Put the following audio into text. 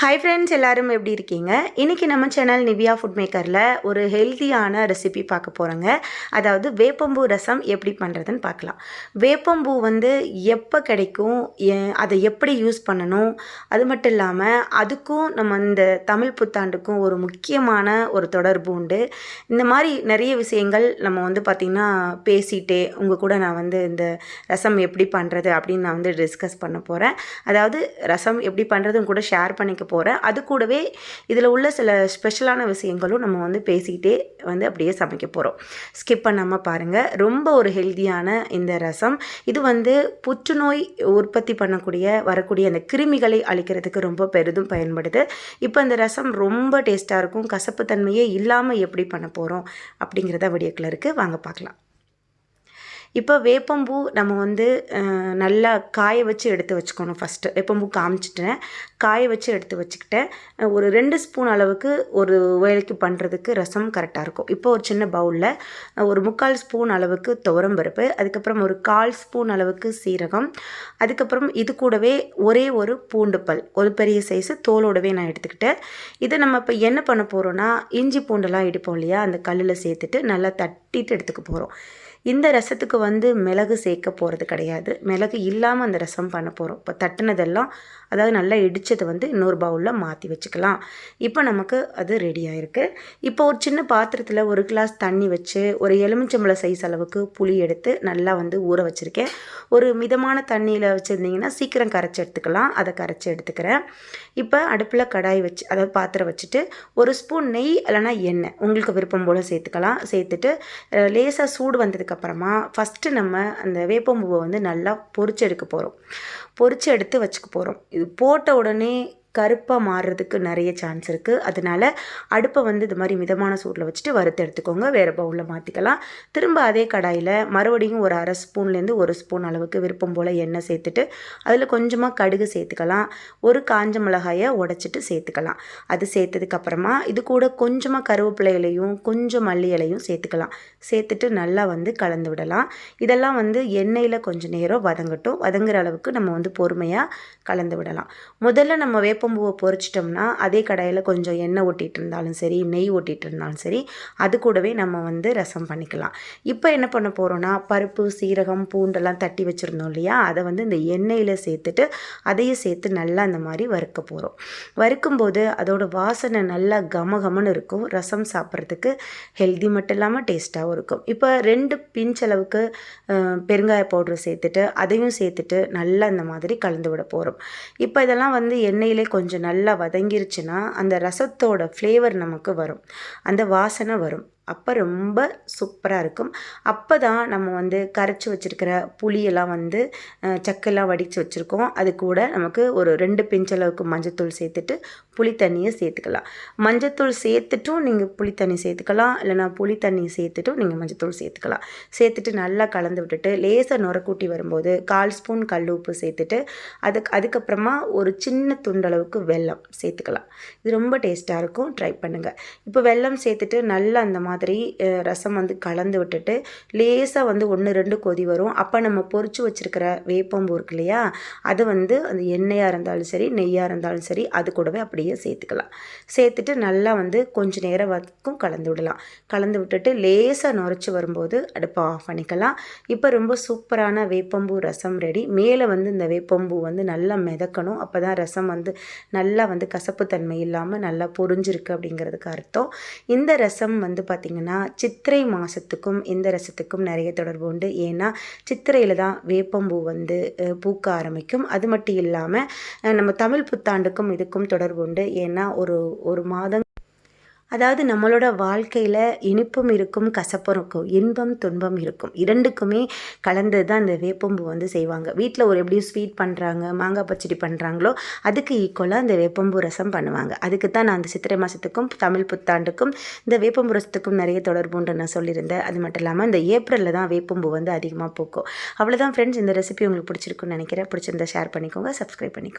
Hi friends எல்லோரும் எப்படி இருக்கீங்க? இன்றைக்கி நம்ம சேனல் நிவியா ஃபுட் மேக்கரில் ஒரு ஹெல்த்தியான ரெசிபி பார்க்க போகிறோங்க அதாவது வேப்பம்பூ ரசம் எப்படி பண்ணுறதுன்னு பார்க்கலாம். வேப்பம்பூ வந்து எப்போ கிடைக்கும்? அதை எப்படி யூஸ் பண்ணணும்? அது மட்டும் இல்லாமல் அதுக்கும் நம்ம இந்த தமிழ் புத்தாண்டுக்கும் ஒரு முக்கியமான ஒரு தொடர்பு உண்டு. இந்த மாதிரி நிறைய விஷயங்கள் நம்ம வந்து பார்த்திங்கன்னா பேசிகிட்டே உங்கள் கூட நான் வந்து இந்த ரசம் எப்படி பண்ணுறது அப்படின்னு நான் வந்து டிஸ்கஸ் பண்ண போகிறேன் அதாவது ரசம் எப்படி பண்ணுறதும் கூட ஷேர் பண்ணிக்க போகிறேன் அது கூடவே இதில் உள்ள சில ஸ்பெஷலான விஷயங்களும் நம்ம வந்து பேசிக்கிட்டே வந்து அப்படியே சமைக்க போகிறோம் ஸ்கிப் பண்ணாமல் பாருங்கள் ரொம்ப ஒரு ஹெல்த்தியான இந்த ரசம். இது வந்து புற்றுநோய் உற்பத்தி பண்ணக்கூடிய வரக்கூடிய அந்த கிருமிகளை அழிக்கிறதுக்கு ரொம்ப பெரிதும் பயன்படுது. இப்போ இந்த ரசம் ரொம்ப டேஸ்ட்டாக இருக்கும். கசப்புத்தன்மையே இல்லாமல் எப்படி பண்ண போகிறோம் அப்படிங்கிறத வீடியோக்கில் இருக்குது வாங்க பார்க்கலாம் இப்போ வேப்பம்பூ நம்ம வந்து நல்லா காய வச்சு எடுத்து வச்சுக்கணும் ஃபஸ்ட்டு வேப்பம்பூ காமிச்சிட்டேன். காய வச்சு எடுத்து வச்சுக்கிட்டேன். ஒரு ரெண்டு ஸ்பூன் அளவுக்கு ஒரு வேலைக்கு பண்ணுறதுக்கு ரசம் கரெக்டாக இருக்கும். இப்போ ஒரு சின்ன பவுலில் ஒரு முக்கால் ஸ்பூன் அளவுக்கு துவரம்பருப்பு அதுக்கப்புறம் ஒரு கால் ஸ்பூன் அளவுக்கு சீரகம் அதுக்கப்புறம் இது கூடவே ஒரே ஒரு பூண்டு பல் ஒரு பெரிய சைஸு தோலோடவே நான் எடுத்துக்கிட்டேன். இதை நம்ம இப்போ என்ன பண்ண போகிறோன்னா இஞ்சி பூண்டெல்லாம் இடிப்போம் இல்லையா? அந்த கல்லில் சேர்த்துட்டு நல்லா தட்டிட்டு எடுத்துக்க போகிறோம் இந்த ரசத்துக்கு வந்து மிளகு சேர்க்க போகிறது கிடையாது. மிளகு இல்லாமல் அந்த ரசம் பண்ண போகிறோம் இப்போ தட்டினதெல்லாம் அதாவது நல்லா இடித்ததை வந்து இன்னொரு பவுலில் மாற்றி வச்சுக்கலாம். இப்போ நமக்கு அது ரெடி ஆகிருக்கு இப்போ ஒரு சின்ன பாத்திரத்தில் ஒரு கிளாஸ் தண்ணி வச்சு ஒரு எலுமிச்சம்பழ சைஸ் அளவுக்கு புளி எடுத்து நல்லா வந்து ஊற வச்சுருக்கேன். ஒரு மிதமான தண்ணியில் வச்சுருந்தீங்கன்னா சீக்கிரம் கரைச்சி எடுத்துக்கலாம். அதை கரைச்சி எடுத்துக்கிறேன். இப்போ அடுப்பில் கடாய் வச்சு அதாவது பாத்திரம் வச்சுட்டு ஒரு ஸ்பூன் நெய் இல்லைன்னா எண்ணெய். உங்களுக்கு விருப்பம் போல் சேர்த்துக்கலாம். சேர்த்துட்டு லேசாக சூடு வந்ததுக்கு வந்ததுக்கப்புறமா ஃபஸ்ட்டு நம்ம அந்த வேப்பம்பூவை வந்து நல்லா பொறிச்சு எடுக்க போகிறோம் பொரிச்சு எடுத்து வச்சுக்க போகிறோம் இது போட்ட உடனே கருப்பாக மாறுறதுக்கு நிறைய சான்ஸ் இருக்குது அதனால் அடுப்பை வந்து இது மாதிரி மிதமான சூட்டில் வச்சுட்டு வறுத்து எடுத்துக்கோங்க. வேறு பவுலில் மாற்றிக்கலாம் திரும்ப அதே கடாயில் மறுபடியும் ஒரு அரை ஸ்பூன்லேருந்து ஒரு ஸ்பூன் அளவுக்கு விருப்பம் போல் எண்ணெய் சேர்த்துட்டு அதில் கொஞ்சமாக கடுகு சேர்த்துக்கலாம். ஒரு காஞ்ச மிளகாயை உடச்சிட்டு சேர்த்துக்கலாம். அது சேர்த்ததுக்கப்புறமா இது கூட கொஞ்சமாக கருவேப்பிலை இலையும் கொஞ்சம் மல்லி இலையும் சேர்த்துக்கலாம். சேர்த்துட்டு நல்லா வந்து கலந்து விடலாம். இதெல்லாம் வந்து எண்ணெயில் கொஞ்சம் நேரம் வதங்கட்டும். வதங்குற அளவுக்கு நம்ம வந்து பொறுமையாக கலந்து விடலாம். முதல்ல நம்ம வேப்பம்பூவை பொறிச்சிட்டோம்னா அதே கடாயில் கொஞ்சம் எண்ணெய் ஒட்டிகிட்டு இருந்தாலும் சரி நெய் ஒட்டிகிட்டு இருந்தாலும் சரி அது கூடவே நம்ம வந்து ரசம் பண்ணிக்கலாம். இப்போ என்ன பண்ண போகிறோன்னா பருப்பு சீரகம் பூண்டெல்லாம் தட்டி வச்சுருந்தோம் இல்லையா? அதை வந்து இந்த எண்ணெயில் சேர்த்துட்டு அதையும் சேர்த்து நல்லா அந்த மாதிரி வறுக்க போகிறோம் வறுக்கும்போது அதோட வாசனை நல்லா கமகமன்னு இருக்கும். ரசம் சாப்பிட்றதுக்கு ஹெல்தி மட்டும் இல்லாமல் டேஸ்ட்டாகவும் இருக்கும். இப்போ ரெண்டு பிஞ்ச் அளவுக்கு பெருங்காய பவுடர் சேர்த்துட்டு அதையும் சேர்த்துட்டு நல்லா இந்த மாதிரி கலந்து விட போகிறோம் இப்போ இதெல்லாம் வந்து எண்ணெயிலே கொஞ்சம் நல்லா வதங்கிருச்சுன்னா அந்த ரசத்தோட ஃப்ளேவர் நமக்கு வரும். அந்த வாசனை வரும். அப்போ ரொம்ப சூப்பராக இருக்கும். அப்போ தான் நம்ம வந்து கரைச்சி வச்சுருக்கிற புளியெல்லாம் வந்து சக்கெல்லாம் வடித்து வச்சுருக்கோம். அது கூட நமக்கு ஒரு ரெண்டு பிஞ்சளவுக்கு மஞ்சத்தூள் சேர்த்துட்டு புளி தண்ணியை சேர்த்துக்கலாம். மஞ்சத்தூள் சேர்த்துட்டும் நீங்கள் புளி தண்ணி சேர்த்துக்கலாம். இல்லைனா புளி தண்ணி சேர்த்துட்டும் நீங்கள் மஞ்சத்தூள் சேர்த்துக்கலாம். சேர்த்துட்டு நல்லா கலந்து விட்டுட்டு லேசாக நுரக்கூட்டி வரும்போது கால் ஸ்பூன் கல் உப்பு சேர்த்துட்டு அதுக்கு அதுக்கப்புறமா ஒரு சின்ன துண்டளவுக்கு வெல்லம் சேர்த்துக்கலாம். இது ரொம்ப டேஸ்ட்டாக இருக்கும். ட்ரை பண்ணுங்கள் இப்போ வெல்லம் சேர்த்துட்டு நல்லா அந்த மாதிரி ரசம் வந்து கலந்து விட்டுட்டு லேசாக வந்து ஒன்று ரெண்டு கொதி வரும். அப்போ நம்ம பொறிச்சு வச்சுருக்கிற வேப்பம்பூ இருக்கு இல்லையா அது வந்து அந்த எண்ணெயாக இருந்தாலும் சரி நெய்யாக இருந்தாலும் சரி அது கூடவே அப்படியே சேர்த்துக்கலாம். சேர்த்துட்டு நல்லா வந்து கொஞ்ச நேரம் வரைக்கும் கலந்து விடலாம். கலந்து விட்டுட்டு லேசாக நுரைச்சி வரும்போது அடுப்பை ஆஃப் பண்ணிக்கலாம். இப்போ ரொம்ப சூப்பரான வேப்பம்பூ ரசம் ரெடி. மேலே வந்து இந்த வேப்பம்பூ வந்து நல்லா மிதக்கணும். அப்போ தான் ரசம் வந்து நல்லா வந்து கசப்புத்தன்மை இல்லாமல் நல்லா பொறிஞ்சிருக்கு அப்படிங்கிறதுக்கு அர்த்தம். இந்த ரசம் வந்து பார்த்திங்கன்னா சித்திரை மாதத்துக்கும் இந்த ரசத்துக்கும் நிறைய தொடர்பு உண்டு. ஏன்னா சித்திரையில் தான் வேப்பம்பூ வந்து பூக்க ஆரம்பிக்கும். அது மட்டும் இல்லாமல் நம்ம தமிழ் புத்தாண்டுக்கும் இதுக்கும் தொடர்பு உண்டு. ஏன்னா ஒரு ஒரு மாதம் அதாவது நம்மளோட வாழ்க்கையில் இனிப்பும் இருக்கும் கசப்பும் இருக்கும் இன்பம் துன்பம் இருக்கும். இரண்டுக்குமே கலந்து தான் இந்த வேப்பம்பூ வந்து செய்வாங்க. வீட்டில் ஒரு எப்படி ஸ்வீட் பண்ணுறாங்க மாங்காய் பச்சடி பண்ணுறாங்களோ அதுக்கு ஈக்குவலாக இந்த வேப்பம்பூ ரசம் பண்ணுவாங்க. அதுக்கு தான் நான் அந்த சித்திரை மாதத்துக்கும் தமிழ் புத்தாண்டுக்கும் இந்த வேப்பம்பூ ரசத்துக்கும் நிறைய தொடர்புன்ற நான் சொல்லியிருந்தேன். அது மட்டும் இல்லாமல் இந்த ஏப்ரலில் தான் வேப்பம்பூ வந்து அதிகமாக பூக்கும். அவ்வளோதான் ஃப்ரெண்ட்ஸ் இந்த ரெசிபி உங்களுக்கு பிடிச்சிருக்குன்னு நினைக்கிறேன். பிடிச்சிருந்தா ஷேர் பண்ணிக்கோங்க சப்ஸ்கிரைப் பண்ணிக்கோங்க.